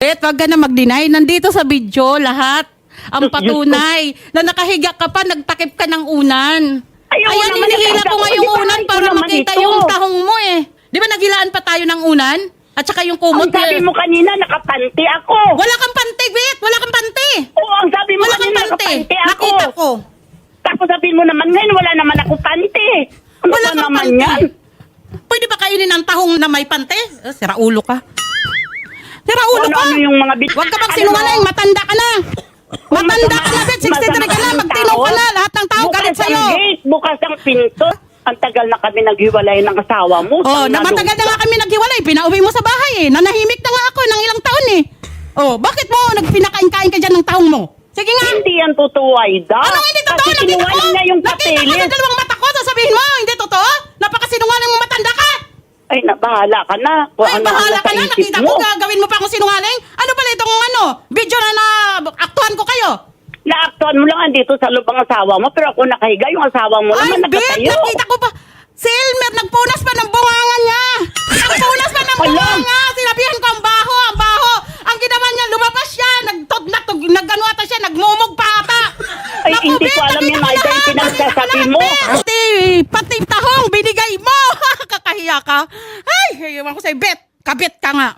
Bet, wag ka na mag-deny. Nandito sa video lahat. Ang patunay na nakahiga ka pa, nagtakip ka ng unan. Ayaw Ayan, naman hinihila nakita ko ko. nga yung Di ba, unan para naman makita ito. yung tahong mo eh. Di ba nagilaan pa tayo ng unan? At saka yung kumot. Ang sabi eh. mo kanina, nakapanti ako. Wala kang pante, Bet! Wala kang pante! Oo, ang sabi mo Wala kang kanina, pante! nakapanti ako. Nakita ko. Tapos sabihin mo naman ngayon, wala naman ako panty. Ano Wala ba kang naman panty. yan? Pwede ba kainin ang tahong na may pante? Eh, sira ulo ka. Sira ulo Ano, ka! ano yung mga bit... Huwag ka Ano magsinungaling, mo? matanda ka na! Matanda ka na, Bet! 63 ka na, Masama ang magtino ka na! Lahat ng tao galit Bukas ang sa'yo! gate, bukas ang pinto. Ang tagal na kami naghiwalay ng asawa mo. Oh, na na matagal na nga kami naghiwalay. Pinauwi mo sa bahay eh. Nanahimik na nga ako ng ilang taon eh. Oh, bakit mo nagpinakain-kain ka dyan ng taong mo? Sige nga. Hindi yan totoo, Aida. Anong hindi totoo? Kasi Nakita ko. sinungaling niya yung Nakita ko sa dalawang mata ko. Sasabihin mo, hindi totoo? Napakasinungaling mo matanda ka. Ay, na, bahala ka na. Kung Ay, ano bahala ang ka na. Nakita mo. ko, gagawin mo pa akong sinungaling. Ano pala itong ano, video na na aktuhan ko kayo? Naaktuhan mo lang andito sa loob ang asawa mo, pero ako nakahiga, yung asawa mo Ay, naman Bet, nakatayo. nakita ko pa. Si Elmer, nagpunas pa ng bunganga niya. Nagpunas pa ng Ala. bunganga. Sinabihan ko ang baho, ang baho. Ang ginawa niya, lumabas siya. Nagtod, nagtog, nagano ata siya, nagmumog pa ata. Ay, hindi ko alam nakita yan, ko Aida, yung lahat, pinagsasabi nakita ko mo. lahat, Bet. Pati, pati tahong Kakahiya ka. Ay, ewan ko sa'yo, Bet. Kabit ka nga.